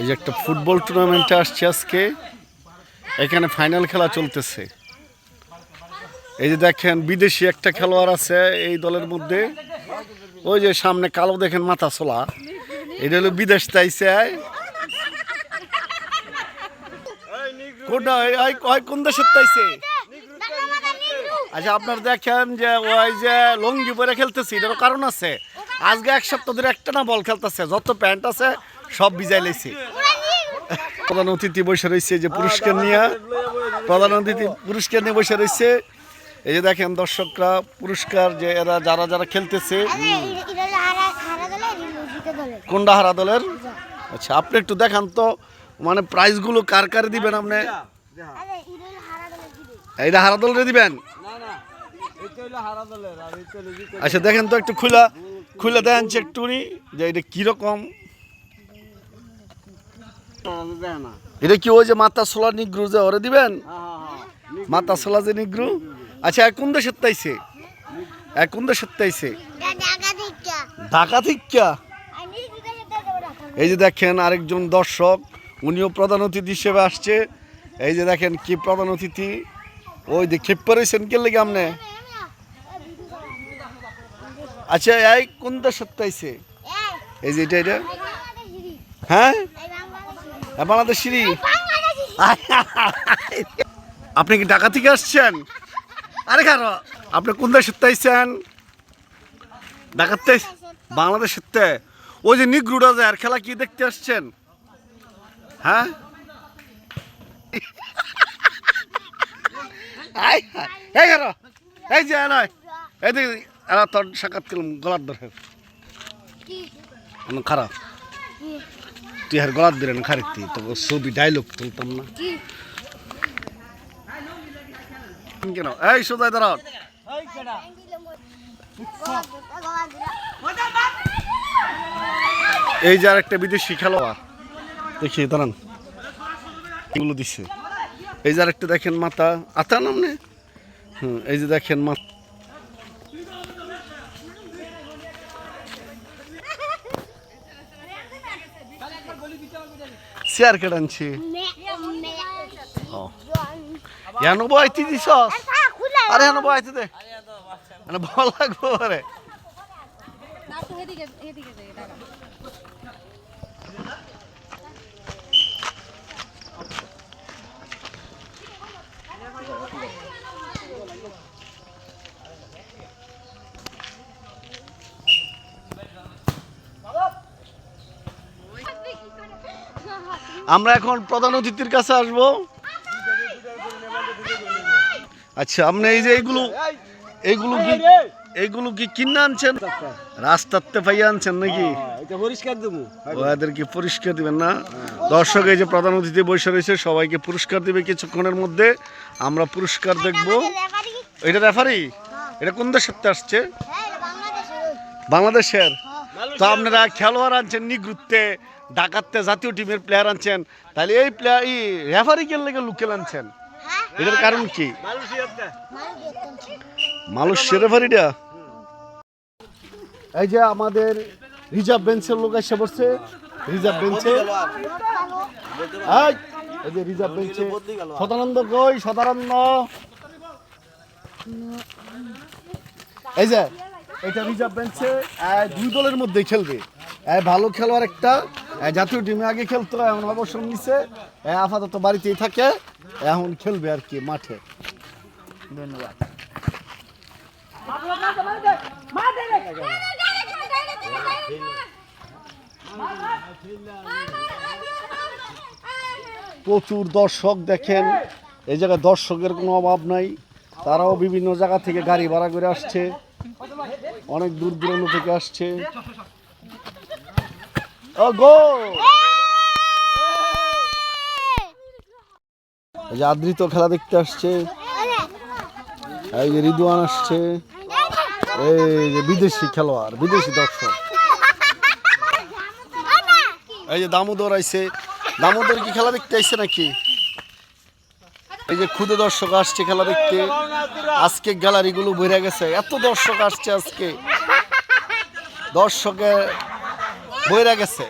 এই যে একটা ফুটবল টুর্নামেন্টে আসছে আজকে। এখানে ফাইনাল খেলা চলতেছে। এই যে দেখেন, বিদেশি একটা খেলোয়াড় আছে এই দলের মধ্যে। ওই যে সামনে কালো দেখেন মাথা ছোলা এটা হলো বিদেশ তাইছে। কোনটা? কোন দেশের তাইছে? আচ্ছা আপনার দেখেন যে ওই যে লঙ্গি পরে খেলতেছি, এটারও কারণ আছে? আজকে এক সপ্তাহ ধরে একটা না বল খেলতেছে, যত প্যান্ট আছে সব ভিজাই লাইছে প্রধান অতিথি বসে রয়েছে যে পুরস্কার নিয়ে। প্রধান অতিথি পুরস্কার নিয়ে বসে রয়েছে। এই যে দেখেন দর্শকরা, পুরস্কার যে এরা যারা যারা খেলতেছে। কোনটা হারা দলের? আচ্ছা আপনি একটু দেখান তো মানে প্রাইজগুলো কার কার দিবেন আপনি? এইটা হারা দলরে দিবেন? আচ্ছা দেখেন তো একটু খুলা। খুলে দেন একটু যে এটা কীরকম? এটা কি ওই যে মাথা সোলা নিগ্রু যে ওরে দিবেন? মাথা সোলা যে নিগ্রু? আচ্ছা দেশের তাইছে? এক কোন দেশের তাইছে? ঢাকা থেকে এই যে দেখেন আরেকজন দর্শক, উনিও প্রধান অতিথি হিসেবে আসছে। এই যে দেখেন কি প্রধান অতিথি। ওই যে খেপ্পা রয়েছেন কে লেগে আপনি? আচ্ছা এই কোন দেশের তাইছে এই যে এটা এটা? হ্যাঁ? বাংলাদেশ সিঁড়ি। আপনি কি ঢাকা থেকে আসছেন? আরে কারও আপনি কোন দেশের তাইছেন ঢাকাতে? বাংলাদেশের তে ওই যে নিগ্রুডা যায় আর খেলা কি দেখতে আসছেন? হ্যাঁ? এই কারও এই যে নয়। এই এরা তোর সাক্ষাৎ করলাম গলার দরকার খারাপ তুই আর গলার দিলেন খারিতি তো ছবি ডায়লগ তুলতাম না। কেন? এই সোজাই দাঁড়াও। এই যে আর একটা বিদেশি খেলোয়াড় দেখি দাঁড়ান। এগুলো দিচ্ছে এই যে আর একটা দেখেন মাথা আতা নামনে হুম এই যে দেখেন মাথা চেয়ার কেটানছি ও ইয়ানো বইতে দিছ আরে ইয়ানো বইতে দে ভালো লাগবো রে আমরা এখন প্রধান অতিথির কাছে আসব। আচ্ছা আপনি এই যে এইগুলো এইগুলো কি এইগুলো কি কিনে আনছেন? রাস্তাতে পাইয়া আনছেন নাকি? পরিষ্কার দেবো। ওদেরকে পুরস্কার দিবেন না। দর্শক এই যে প্রধান অতিথি বসে রয়েছে সবাইকে পুরস্কার দিবে কিছুক্ষণের মধ্যে। আমরা পুরস্কার দেখব। এটা রেফারি এটা কোন দেশের আসছে? বাংলাদেশের। তো আপনারা খেলোয়াড় আনছেন নিগ্রুত্তে ডাকাতে জাতীয় টিমের প্লেয়ার আনছেন। তাহলে এই প্লেয়ার এই রেফারি কে লেগে লুকেল আনছেন? এটার কারণ কি? মালয়েশিয়া রেফারিটা এই যে আমাদের রিজার্ভ বেঞ্চের লোক এসে বসছে। রিজার্ভ বেঞ্চে। এই, এই যে রিজার্ভ বেঞ্চে। সদানন্দ কই? সদানন্দ। এই যে এটা রিজার্ভ বেঞ্চে দুই দলের মধ্যে খেলবে। ভালো খেলোয়াড় একটা। জাতীয় টিমে আগে খেলতো এখন অবসর নিছে। আপাতত বাড়িতেই থাকে এখন খেলবে আর কি মাঠে। ধন্যবাদ। প্রচুর দর্শক দেখেন এই জায়গায় দর্শকের কোনো অভাব নাই। তারাও বিভিন্ন জায়গা থেকে গাড়ি ভাড়া করে আসছে অনেক দূর দূরান্ত থেকে আসছে। ও গো এই যে আদৃত খেলা দেখতে আসছে। এই যে রিদুয়ান আসছে। এই যে বিদেশি খেলোয়াড়, বিদেশি দর্শক। এই যে দামোদর আইছে। দামোদর কি খেলা দেখতে আইছে নাকি? এই যে ক্ষুদে দর্শক আসছে খেলা দেখতে। আজকে গ্যালারিগুলো ভরে গেছে। এত দর্শক আসছে আজকে। দর্শকে বইরা গেছে।